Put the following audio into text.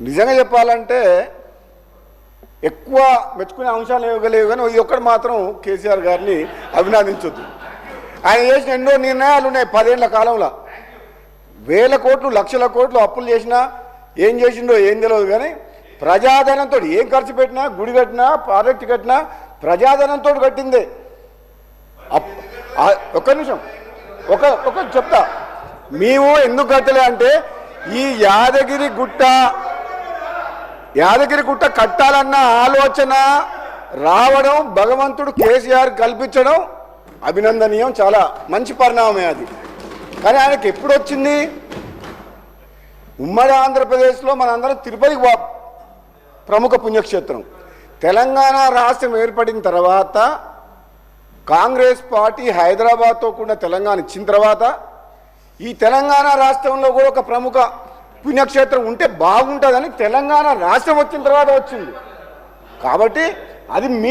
నిజంగా చెప్పాలంటే ఎక్కువ మెచ్చుకునే అంశాలు ఇవ్వగలేవు కానీ ఇది ఒక్కటి మాత్రం కేసీఆర్ గారిని అభినందించొద్దు. ఆయన చేసిన ఎన్నో నిర్ణయాలు ఉన్నాయి పదేళ్ళ కాలంలో. వేల కోట్లు లక్షల కోట్లు అప్పులు చేసినా ఏం చేసిండో ఏం తెలియదు కానీ ప్రజాధనంతో ఏం ఖర్చు పెట్టినా గుడి కట్టినా ప్రాజెక్ట్ కట్టినా ప్రజాధనంతో కట్టిందే. అప్- ఒక్క నిమిషం. ఒక ఒక చెప్తా. మేము ఎందుకు కట్టలే అంటే ఈ యాదగిరి గుట్ట యాదగిరి గుట్ట కట్టాలన్న ఆలోచన రావడం భగవంతుడు కేసీఆర్ కల్పించడం అభినందనీయం చాలా మంచి పరిణామమే అది. కానీ ఆయనకి ఎప్పుడు వచ్చింది ఉమ్మడి ఆంధ్రప్రదేశ్లో మనందరం తిరుపతి ప్రముఖ పుణ్యక్షేత్రం. తెలంగాణ రాష్ట్రం ఏర్పడిన తర్వాత కాంగ్రెస్ పార్టీ హైదరాబాద్తో కూడిన తెలంగాణ ఇచ్చిన తర్వాత ఈ తెలంగాణ రాష్ట్రంలో కూడా ఒక ప్రముఖ పుణ్యక్షేత్రం ఉంటే బాగుంటుందని తెలంగాణ రాష్ట్రం వచ్చిన తర్వాత వచ్చింది. కాబట్టి అది మీ